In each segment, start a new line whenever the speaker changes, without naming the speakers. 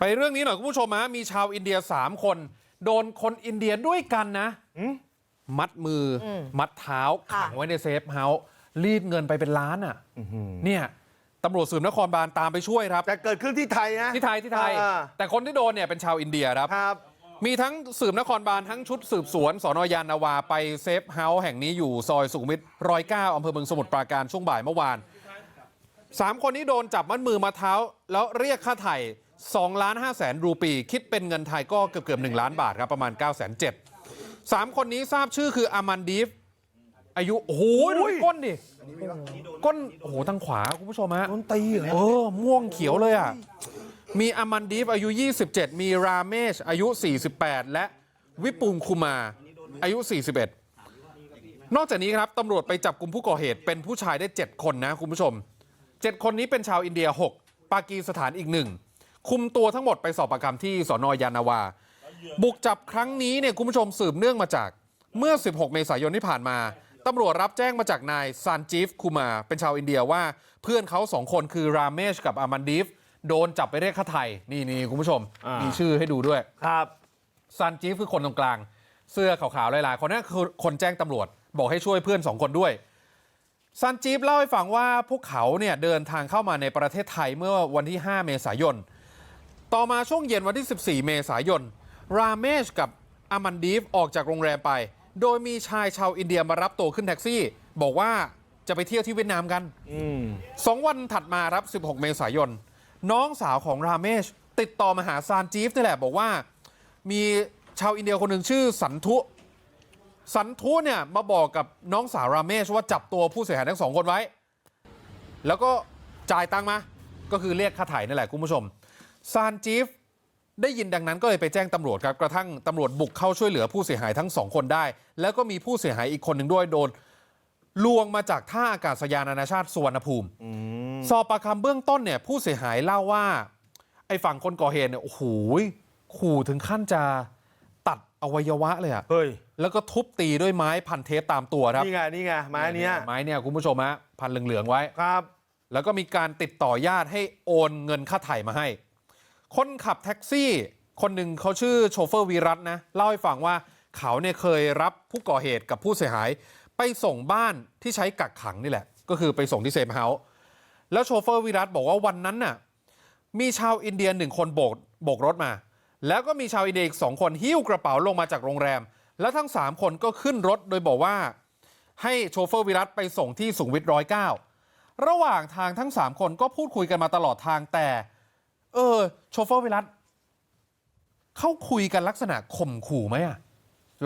ไปเรื่องนี้หน่อยคุณผู้ชมฮะมีชาวอินเดีย3คน โดนคนอินเดียด้วยกันนะ มัดมืออ
ม
มัดเท้า
ค่ะ
ขังไว้ในเซฟเฮาส์รีดเงินไปเป็นล้านอะเนี่ยตำรวจสืบนครบาลตามไปช่วยครับ
แต่เกิดขึ้นที่ไทยนะ
ที่ไทยที่ไทย
อ่า
แต่คนที่โดนเนี่ยเป็นชาวอินเดียครับ
ครับ
มีทั้งสืบนครบาลทั้งชุดสืบสวนสอนอยานนาวาไปเซฟเฮาส์แห่งนี้อยู่ซอยสุขุมวิทร้อยเก้าอำเภอเมืองสมุทรปราการช่วงบ่ายเมื่อวานสามคนนี้โดนจับมัดมือมาเท้า แล้วเรียกค่าไถ่ 2ล้าน5แสนรูปี คิดเป็นเงินไทยก็เกือบเกือบ1ล้านบาทครับประมาณ9 7 0 0 0สามคนนี้ทราบชื่อคืออามันดีฟอายุ โอ้โหดูก้นดิ ก้น โอ้โหทางขวา คุณผู้ชมฮะ
โดนตีเหรอ
เออ ม่วงเขียวเลยอะ มีอามันดีฟอายุ 27 มีราเมชอายุ 48 และวิปุงคุมาอายุ 41 นอกจากนี้ครับตำรวจไปจับกลุ่มผู้ก่อเหตุเป็นผู้ชายได้ 7 คนนะคุณผู้ชม 7 คนนี้เป็นชาวอินเดีย 6 ปากีสถานอีกหนึ่ง คุมตัวทั้งหมดไปสอบปากคำที่สอนอยานาวา บุกจับครั้งนี้เนี่ยคุณผู้ชมสืบเนื่องมาจากเมื่อ 16 เมษายนที่ผ่านมาตำรวจรับแจ้งมาจากนายซานจีฟคูมา เป็นชาวอินเดียว่าเพื่อนเขาสองคนคือราเมชกับอามันดีฟโดนจับไปเรียกค่าไทยนี่นี่คุณผู้ชม
อ่ามี
มีชื่อให้ดูด้วย
ครับ
ซานจีฟคือคนตรงกลาง เสื้อขาวๆลายๆคนนั้นคือคนแจ้งตำรวจ บอกให้ช่วยเพื่อนสองคนด้วยซานจีฟเล่าให้ฟังว่าพวกเขาเนี่ยเดินทางเข้ามาในประเทศไทยเมื่อวันที่ 5 เมษายน ต่อมาช่วงเย็นวันที่ 14 เมษายน ราเมชกับอามันดีฟออกจากโรงแรมไป โดยมีชายชาวอินเดียมารับตัวขึ้นแท็กซี่ บอกว่าจะไปเที่ยวที่เวียดนามกัน
อืม
สองวันถัดมาครับ 16 เมษายน น้องสาวของราเมช ติดต่อมาหาซานจีฟนี่แหละบอกว่า มีชาวอินเดียคนหนึ่งชื่อสันทุสันทุเนี่ยมาบอกกับน้องสาวราเมชว่าจับตัวผู้เสียหายทั้งสองคนไว้ แล้วก็จ่ายตังค์มา ก็คือเรียกค่าไถ่นั่นแหละคุณผู้ชม ซานจีฟได้ยินดังนั้นก็เลยไปแจ้งตำรวจครับกระทั่งตำรวจบุกเข้าช่วยเหลือผู้เสียหายทั้งสองคนได้ แล้วก็มีผู้เสียหายอีกคนหนึ่งด้วยโดนลวงมาจากท่าอากาศยานนานาชาติสุวรรณภูมิ
อืม
สอบปากคำเบื้องต้นเนี่ยผู้เสียหายเล่าว่า ไอ้ฝั่งคนก่อเหตุเนี่ยโอ้โหขู่ถึงขั้นจะตัดอวัยวะเลยอะ
เฮ้ย
แล้วก็ทุบตีด้วยไม้พันเทปตามตัวครับ
นี่ไงนี่ไงไม้เนี้ย
ไม้เนี่ยคุณผู้ชมฮะพันเหลืองๆไว้
ครับ
แล้วก็มีการติดต่อญาติให้โอนเงินค่าไถ่มาให้ คนขับแท็กซี่คนหนึ่งเขาชื่อโชเฟอร์วีรัตน์นะเล่าให้ฟังว่าเขาเนี่ยเคยรับผู้ก่อเหตุกับผู้เสียหายไปส่งบ้านที่ใช้กักขังนี่แหละ ก็คือไปส่งที่เซฟเฮาส์แล้วโชเฟอร์วีรัตบอกว่าวันนั้นน่ะมีชาวอินเดียหนึ่งคนโบกโบกรถมา แล้วก็มีชาวอินเดียอีกสองคนหิ้วกระเป๋าลงมาจากโรงแรม แล้วทั้งสามคนก็ขึ้นรถโดยบอกว่า ให้โชเฟอร์วิรัตไปส่งที่สุขวิทร้อยเก้าระหว่างทางทั้ง 3 คนก็พูดคุยกันมาตลอดทางแต่ เออโชเฟอร์วิรัตเขาคุยกันลักษณะข่มขู่ไหมอะ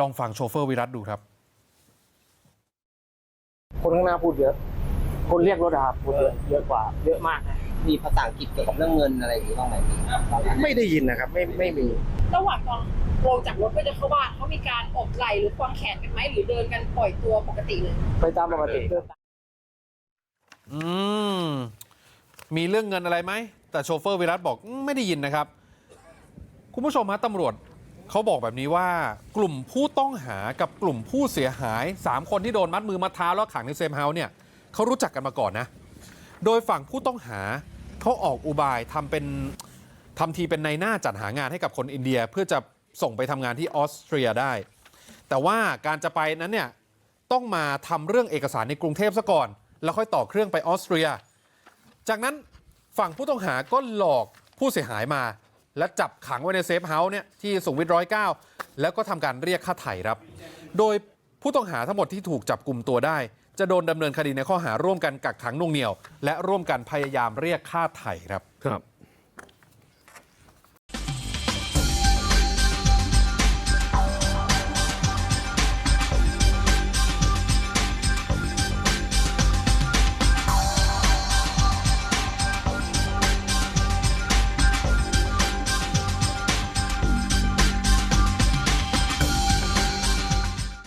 ลองฟังโชเฟอร์วิรัตดูครับ
คนข้างหน้าพูดเยอะ คนเรียกรถอะครับพูดเยอะเยอะกว่า เยอะมากนะ
มีภาษาอังกฤษเกี่ยวกับเรื่องเงินอะไรอย่างนี้บ้างไหมพี่
ไม่ได้ยินนะครับ ไม่ไม่มี
ระหว่างตอนลงจากรถเพื่อจะเข้าบ้านเขามีการอบไหล่หรือควางแขนกันไหมหรือเดินกันปล่อยตัวปกติเลย
ไปตามปกติเดินตาม
อืม มีเรื่องเงินอะไรไหม แต่โชเฟอร์วิรัตบอกไม่ได้ยินนะครับคุณผู้ชมฮะตำรวจเขาบอกแบบนี้ว่ากลุ่มผู้ต้องหากับกลุ่มผู้เสียหาย 3 คนที่โดนมัดมือมัดเท้าแล้วขังในเซฟเฮาส์เนี่ยเขารู้จักกันมาก่อนนะ โดยฝั่งผู้ต้องหาเขาออกอุบายทำเป็นทำทีเป็นในหน้าจัดหางานให้กับคนอินเดีย เพื่อจะส่งไปทำงานที่ออสเตรียได้ แต่ว่าการจะไปนั้นเนี่ยต้องมาทำเรื่องเอกสารในกรุงเทพซะก่อน แล้วค่อยต่อเครื่องไปออสเตรีย จากนั้น ฝั่งผู้ต้องหาก็หลอกผู้เสียหายมา และจับขังไว้ในเซฟเฮาส์เนี่ยที่สุขวิทร้อยเก้าแล้วก็ทำการเรียกค่าไถ่ครับ โดยผู้ต้องหาทั้งหมดที่ถูกจับกลุ่มตัวได้ จะโดนดำเนินคดีในข้อหาร่วมกันกักขังหน่วงเหนียว และร่วมกันพยายามเรียกค่าไถ่ครับ
ครับ